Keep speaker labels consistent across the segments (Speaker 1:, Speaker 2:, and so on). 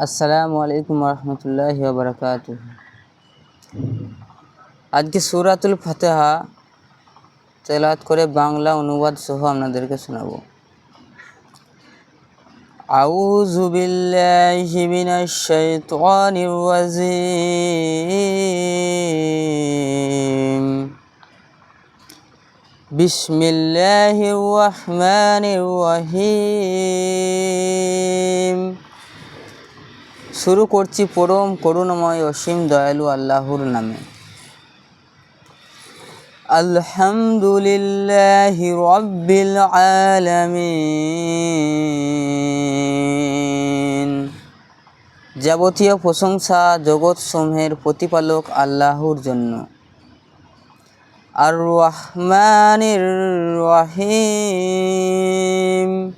Speaker 1: আসসালামু আলাইকুম রহমতুল্লাহ বরকাত আজকে সুরাতুল ফাতেহা তেলাত করে বাংলা অনুবাদ সহ আপনাদেরকে শোনাবো أعوذ بالله من الشيطان الرجيم بسم الله الرحمن الرحيم শুরু করছি পরম করুণাময় অসীম দয়ালু আল্লাহর নামে। আলহামদুলিল্লাহ রব্বিল আলামিন। যাবতীয় প্রশংসা জগৎ সমূহের প্রতিপালক আল্লাহর জন্য। আর রহমানির রহিম।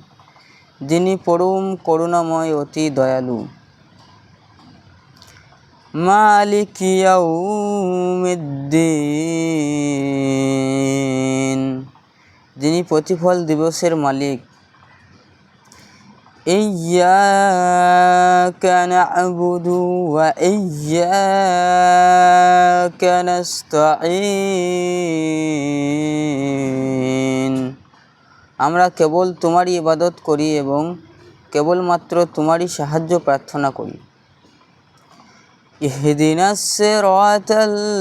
Speaker 1: যিনি পরম করুণাময় অতি দয়ালু। মালিক ইয়াউমিদ্দিন যিনি প্রতিফল দিবসের মালিক إياك نعبد وإياك نستعين আমরা কেবল তোমারই ইবাদত করি এবং কেবলমাত্র তোমারই সাহায্য প্রার্থনা করি اهدنا الصراط المستقيم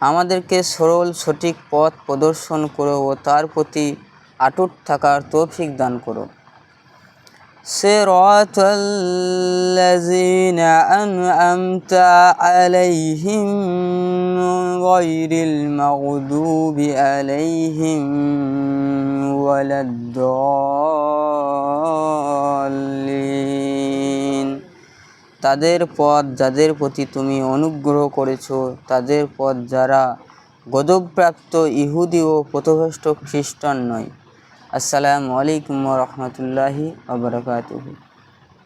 Speaker 1: আমাদেরকে সরল সঠিক পথ প্রদর্শন করো ও তার প্রতি আটুট থাকার তৌফিক দান করো صراط الذين أنعمت عليهم غير المغضوب عليهم ولا الضالين তাদের পথ যাদের প্রতি তুমি অনুগ্রহ করেছ, তাদের পথ যারা গদবপ্রাপ্ত ইহুদি ও পথভ্রষ্ট খ্রিস্টান নয়। আসসালামু আলাইকুম রহমতুল্লাহি আবরকাতুহু